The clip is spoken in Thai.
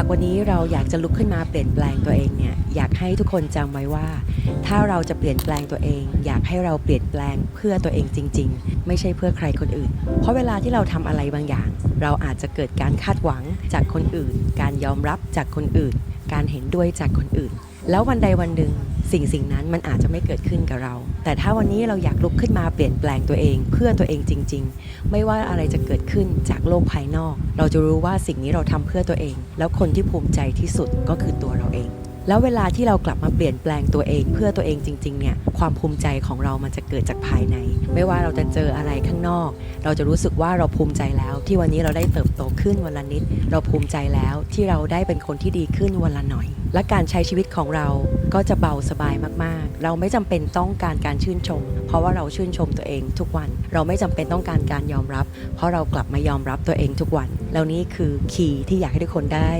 ากวันนี้เราอยากจะลุกขึ้นมาเปลี่ยนแปลงตัวเองเนี่ยอยากให้ทุกคนจำไว้ว่า ถ้าเราจะเปลี่ยนแปลงตัวเอง อยากให้เราเปลี่ยนแปลงเพื่อตัวเองจริง ๆ ไม่ใช่เพื่อใครคนอื่น เพราะเวลาที่เราทำอะไรบางอย่าง เราอาจจะเกิดการคาดหวังจากคนอื่น การยอมรับจากคนอื่น การเห็นด้วยจากคนอื่น แล้ววันใดวันหนึ่ง สิ่งสิ่งนั้นมันอาจจะไม่เกิดขึ้นกับเรา แต่ถ้าวันนี้เราอยากลุกขึ้นมาเปลี่ยนแปลงตัวเอง เพื่อตัวเองจริง ๆ ไม่ว่าอะไรจะเกิดขึ้นจากโลกภายนอก เราจะรู้ว่าสิ่งนี้เราทำเพื่อตัวเอง แล้วคนที่ภูมิใจที่สุดก็คือตัวเราเอง แล้วเวลาที่เรากลับมาเปลี่ยนแปลงตัวเองเพื่อตัวเองจริงๆเนี่ยความภูมิใจของเรามันจะเกิดจากภายใน ไม่ว่าเราจะเจออะไรข้างนอก เราจะรู้สึกว่าเราภูมิใจแล้ว ที่วันนี้เราได้เติบโตขึ้นวันละนิด เราภูมิใจแล้วที่เราได้เป็นคนที่ดีขึ้นวันละหน่อย และการใช้ชีวิตของเราก็จะเบาสบายมากๆ เราไม่จำเป็นต้องการการชื่นชม เพราะว่าเราชื่นชมตัวเองทุกวัน เราไม่จำเป็นต้องการการยอมรับ เพราะเรากลับมายอมรับตัวเองทุกวันแล้วนี่คือคีย์ที่อยากให้ทุกคนได้